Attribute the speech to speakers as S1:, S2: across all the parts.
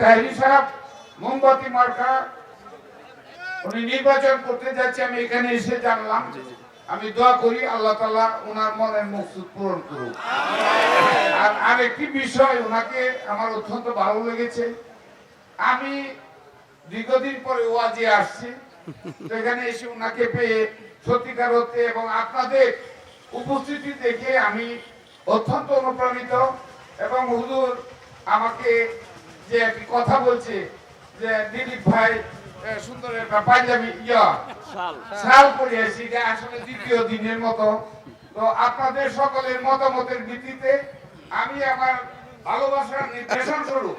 S1: তাহিরি সাহেব মোমবাতি মার্কা উনি নির্বাচন করতে যাচ্ছে আমি এখানে এসে জানলাম। আমি দোয়া করি আল্লাহ তালা ওনার মনের মকসুদ পূরণ করুক। আর আরেকটি বিষয় ওনাকে আমার অত্যন্ত ভালো লেগেছে। আমি দীর্ঘদিন পরে ওয়াজে আসছি এখানে এসে ওনাকে পেয়ে সত্যিকার হতে এবং আপনাদের উপস্থিতি দেখে আমি অত্যন্ত অনুপ্রাণিত এবং হুজুর আমাকে যে একটি কথা বলছে যে দিলীপ ভাই এ, সুন্দর একটা পাঞ্জাবি ইয়া। শাল। পরে পরিয়েছি এটা আসলে দ্বিতীয় দিনের মতো। তো আপনাদের সকলের মতামতের ভিত্তিতে আমি আমার ভালোবাসার নির্দেশন স্বরূপ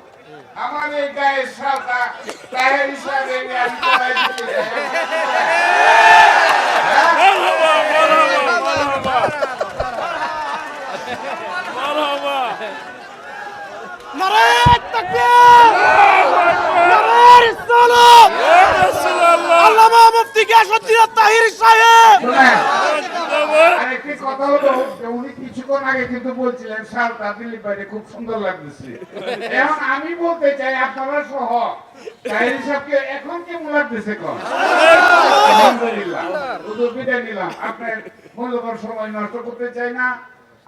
S1: আমার এই গায়ের শালটা গায়ের হিসাবে
S2: নারায়ণ তাকবীর নারায়ণ ইসলাম আল্লামা মুফতি গিয়াসউদ্দিন তাহির সাহেব।
S1: শোনেন, কথা হলো? উনি কিছুক্ষণ আগে কিন্তু বলছিলেন শালটা দিলীপ ভাইরে খুব সুন্দর লাগতেছে। এখন আমি বলতে চাই আপনারা সহ তাহির সাহেবকে এখন কেমন লাগতেছে কম আলহামদুলিল্লাহ। বিদায় নিলাম। আপনার মূল্যবান সময় নষ্ট করতে চাই না।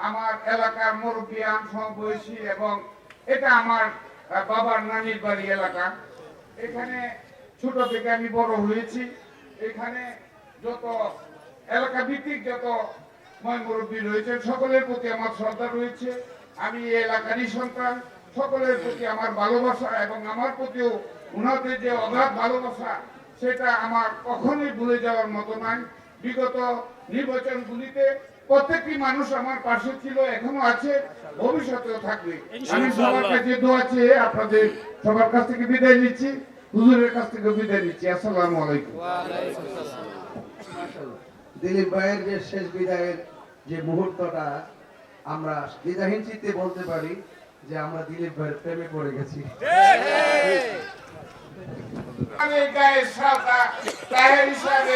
S1: আমার এলাকার মুরব্বিয়ান সমবয়সী এবং এটা আমার বাবার নানির বাড়ি এলাকা। এখানে ছোট থেকে আমি বড় হয়েছি। এখানে যত এলাকা ভিত্তিক যত ময় মুরব্বী রয়েছে সকলের প্রতি আমার শ্রদ্ধা রয়েছে। আমি এই এলাকারই সন্তান। সকলের প্রতি আমার ভালোবাসা এবং আমার প্রতিও উনাদের যে অগাধ ভালোবাসা সেটা আমার কখনোই ভুলে যাওয়ার মতো নয় বিগত নির্বাচনগুলিতে প্রত্যেকটি মানুষ আমার পাশে ছিল এখনও আছে ভবিষ্যতেও থাকবে। আমি সবার কাছে দোয়া চেয়ে আপনাদের সবার কাছ থেকে বিদায় নিচ্ছি। হুজুরের কাছ থেকে বিদায় নিচ্ছি আসসালামু আলাইকুম।
S3: দিলীপ ভাইয়ের যে শেষ বিদায়ের যে মুহূর্তটা আমরা দ্বিধাহীন চিত্তে বলতে পারি যে আমরা দিলীপ ভাইয়ের প্রেমে পড়ে গেছি।
S1: আমি সাদা হিসাবে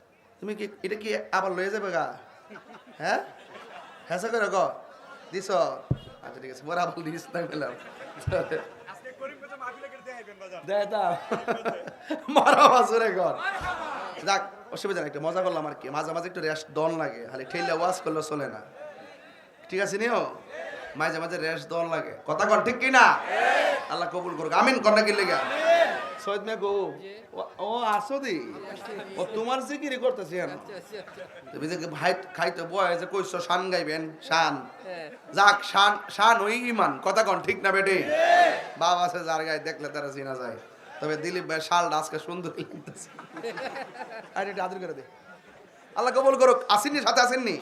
S4: তুমি কি এটা কি আবার লয়ে যাবে গা? হ্যাঁ? হ্যাঁ করে গ। দিস। আচ্ছা ঠিক আছে, মোরা আবার দিস, না পেলাম। যাক, অসুবিধা নেই মজা করলাম আর কি। একটু লাগে, খালি ঠেলে ওয়াশ চলে না। ঠিক আছে, নিও? লাগে। কথা ঠিক আল্লাহ কবুল করুক, আমিন কন্যা কি লেগে? সৈয়দ মে গো ও- আসো দি। ও তোমার জিকিরি করতেছি এখন। তুমি যে ভাই খাইতে বয় যে কইছো, শান গাইবেন, শান। যাক, শান শান ওই ইমান, কথা কন, ঠিক না বেটে? বাবা আছে যার গায়ে দেখলে তারা চিনা যায়। তবে দিলীপ ভাই শালটা আজকে সুন্দর লাগতেছে। আর এটা আদর করে দে। আল্লাহ কবুল করুক, আসেননি, সাথে আসেননি?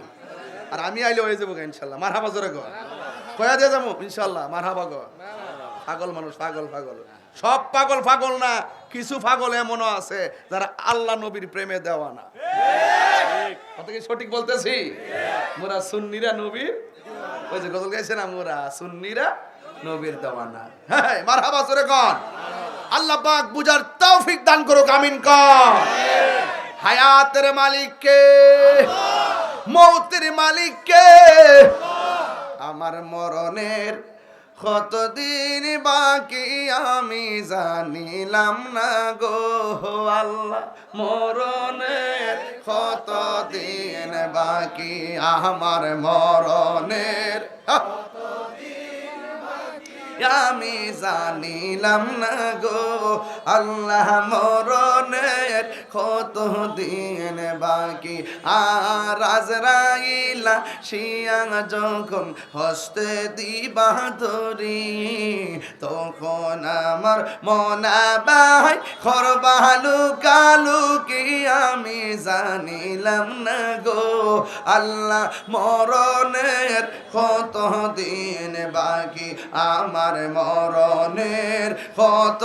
S4: আর আমি আইলে হয়ে যাব ইনশাল্লাহ মার হাবা জোরে গো কয়া দিয়ে যাব? ইনশাল্লাহ মার হাবা গো পাগল মানুষ, পাগল পাগল। সব পাগল পাগল না, কিছু পাগল এমনও আছে যারা আল্লাহ নবীর প্রেমে দেওয়া না সঠিক বলতেছি? মোরা সুন্নিরা নবীর, ওই যে গজল গাইছে না, মোরা সুন্নিরা নবীর দেওয়ানা। হ্যাঁ মার হাবা জোরে কন। আল্লাহ পাক বুঝার তৌফিক দান করুক, আমিন কন। হায়াতের মালিককে, মৌতের মালিককে, আমার মরণের কতদিন বাকি আমি জানিলাম না গো আল্লাহ মরণের কতদিন বাকি আমার মরণের! আমি জানিলাম না গো, আল্লাহ মরণের কত দিন বাকি। আর আজরাইলা শিয়া যখন হস্তে দিবা ধরি, তখন আমার মনা বাই খরবালু কালু কি আমি জানিলাম না গো, আল্লাহ মরণের কত দিন বাকি। আমার মরণের কত?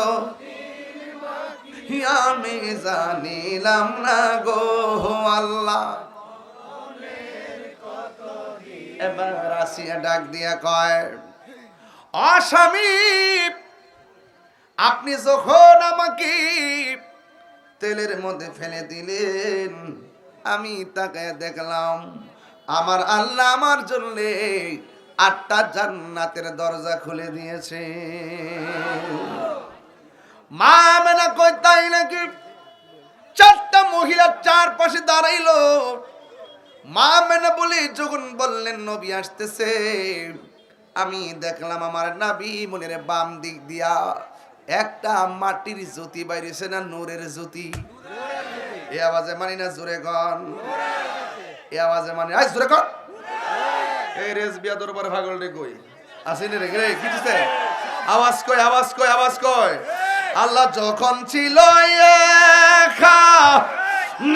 S4: আমি জানিলাম না গো আল্লাহ। এবার আসিয়া ডাক দিয়া কয়, অস্বামী, আপনি যখন আমাকে তেলের মধ্যে ফেলে দিলেন, আমি তাকে দেখলাম, আমার আল্লাহ আমার জন্য আটটা জান্নাতের দরজা খুলে দিয়েছে। মা মেনা কই তাই নাকি? চারটা মহিলা চারপাশে দাঁড়াইলো। মা মেনা বলে, যখন বললেন নবী আসতেছে, আমি দেখলাম আমার নাবি মনের বাম দিক দিয়া একটা মাটির জ্যোতি বাইরেছে না নূরের জ্যোতি? এ আওয়াজে মানি না জোরে গন এ আওয়াজে মানি আই জোরে কন। এই রেস বিয়া দরবার রে কই? রে রে, কি দিছে? আওয়াজ কই আওয়াজ কই আওয়াজ কই আল্লাহ যখন ছিল একা,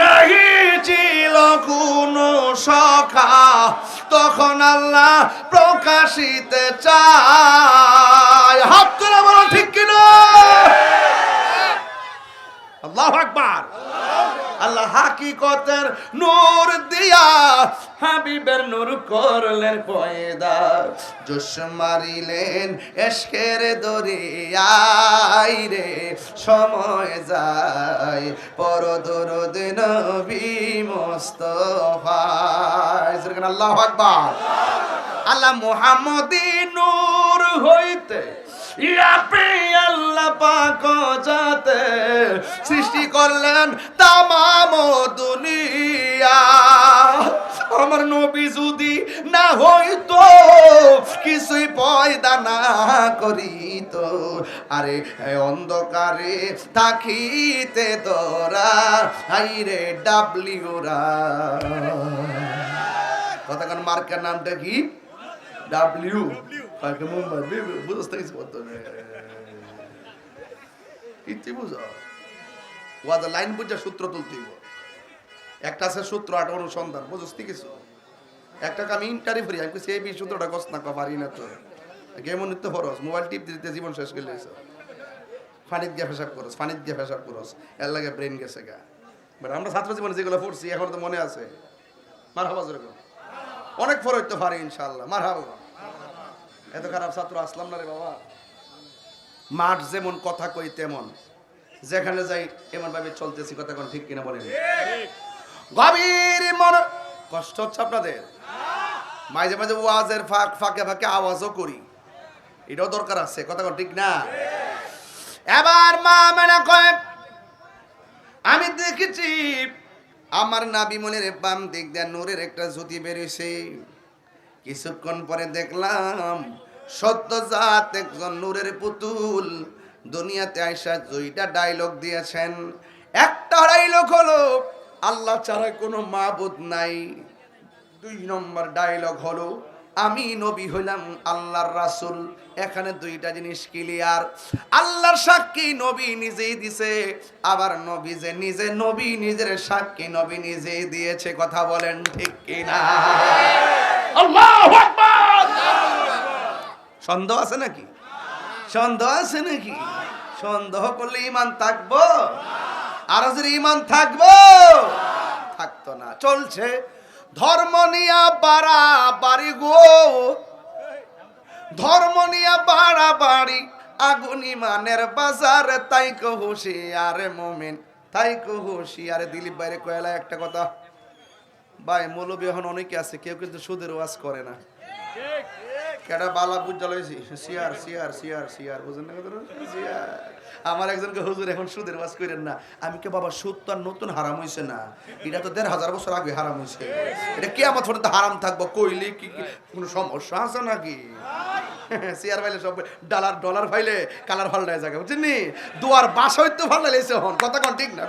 S4: নাহি ছিল কোনো সখা, তখন আল্লাহ প্রকাশিতে চায়। হাত করে বলো ঠিক কিনা আল্লাহ আকবার। আল্লাহ হাকিকতের নূর দিয়া হাবিবের নূর করলেন পয়দা জোশ মারিলেন এসকের দরিয়াই রে, সময় যায়। পর দরদ নবী মোস্তফায় আল্লাহ আকবার। আল্লাহ মুহাম্মদি নূর হইতে সৃষ্টি করলেন তামাম দুনিয়া। আমার নবী যদি না হইতো, কিছুই পয়দা না করিত। আরে অন্ধকারে থাকিতে তোরা, হাইরে ডাবলিউরা। কতক্ষণ মার্কের নামটা কি ডাব্লিউ। কাকে মুম্বাই বুঝতে কিছু করতো কিচ্ছু বুঝো? ওয়াদা লাইন বুঝা সূত্র তুলতেই একটা আছে সূত্র আট অনুসন্ধান বুঝতে কিছু? একটা আমি ইন্টারি ফরি আমি সেই বি সূত্রটা কস না পারি না তো। গেম নিত্য ফরস মোবাইল টিপ দিতে জীবন শেষ করে লেছে ফানিত দিয়ে ফেসাব করস, ফানিত দিয়ে ফেসাব করস, এর লাগে ব্রেন গেছে গা। বাট আমরা ছাত্র জীবনে যেগুলো পড়ছি, এখন তো মনে আছে। মার হাবা অনেক ফর তো পারে ইনশাল্লাহ মার হাবা এত খারাপ ছাত্র আসলাম না রে বাবা। মাঠ যেমন কথা কই, তেমন। যেখানে যাই এমন ভাবে চলতেছি, কথা কোন ঠিক কিনা বলেন। গভীর মন, কষ্ট হচ্ছে আপনাদের। মাঝে মাঝে ওয়াজের ফাঁক, ফাঁকে ফাঁকে আওয়াজও করি। এটাও দরকার আছে, কথা ঠিক না? এবার মা মেনা কয়, আমি দেখেছি আমার নাবি মনের বাম দিক দিয়ে নূরের একটা জ্যোতি বেরিয়েছে। কিছুক্ষণ পরে দেখলাম সত্য জাত একজন নূরের পুতুল দুনিয়াতে আইসা দুইটা ডায়লগ দিয়েছেন। একটা ডায়লগ হলো আল্লাহ ছাড়া কোনো মাবুদ নাই। দুই নম্বর ডায়লগ হলো আমি নবী হইলাম আল্লাহর রাসূল। এখানে দুইটা জিনিস ক্লিয়ার আল্লাহর সাক্ষী নবী নিজেই দিছে আবার নবী যে নিজে নবী নিজের সাক্ষী নবী নিজেই দিয়েছে কথা বলেন ঠিক কিনা? আল্লাহু আকবার! সন্দেহ আছে নাকি? সন্দেহ আছে নাকি? সন্দেহ করলে ইমান থাকব? আর যদি ইমান থাকব? থাকতো না। চলছে। ধর্ম নিয়া বাড়া বাড়ি গো। ধর্ম নিয়া বাড়া বাড়ি আগুন ইমানের বাজার, তাই কহুশি আরে মোমেন, তাই কহুশি আরে দিলীপ বাইরে কয়লা একটা কথা। ভাই, মৌলবী এখন অনেকে আছে, কেউ কিন্তু সুদের ওয়াজ করে না। কেডা বালা বুঝা লইছি? সিয়ার সিয়ার সিয়ার সিয়ার বুঝেন না সিয়ার আমার একজনকে হুজুর এখন সুদের ওয়াজ করেন না। আমি কে বাবা, সুদ তো নতুন হারাম হইছে না। এটা তো দেড় হাজার বছর আগে হারাম হইছে। এটা কে আমার হারাম থাকব। কইলে কি সমস্যা আছে নাকি? সিয়ার ফাইলে সব ডলার ডলার ফাইলে কালার বুঝছেন নি? দুয়ার বাসা লেছে হন। কথা কোন ঠিক না?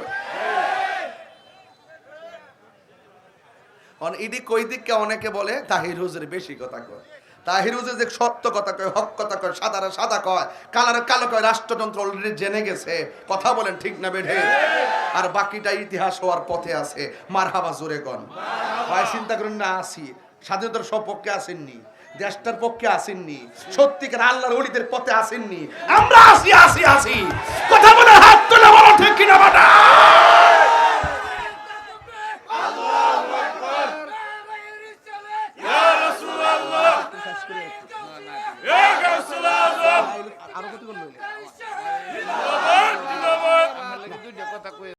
S4: অন ইডি কই দিককে অনেকে বলে, তাহির হুজুর, বেশি কথা কয়। তাহির হুজুর যে সত্য কথা কয়, হক কথা কয়, সাদারে সাদা কয়, কালারে কালো কয়, রাষ্ট্রযন্ত্র অলরেডি জেনে গেছে। কথা বলেন ঠিক না বেঠে? আর বাকিটা ইতিহাস হওয়ার পথে আছে। মারহাবা জোরে কন ভাই, চিন্তা করেন না, আসি। স্বাধীনতার সপক্ষে আসেননি। দেশটার পক্ষে আসেননি। সত্যিকার আল্লাহর অলিদের পথে আসেননি। আমরা আসি আসি আসি। কথা বলে হাত তোলা বলো ঠিক কিনা, বাটা?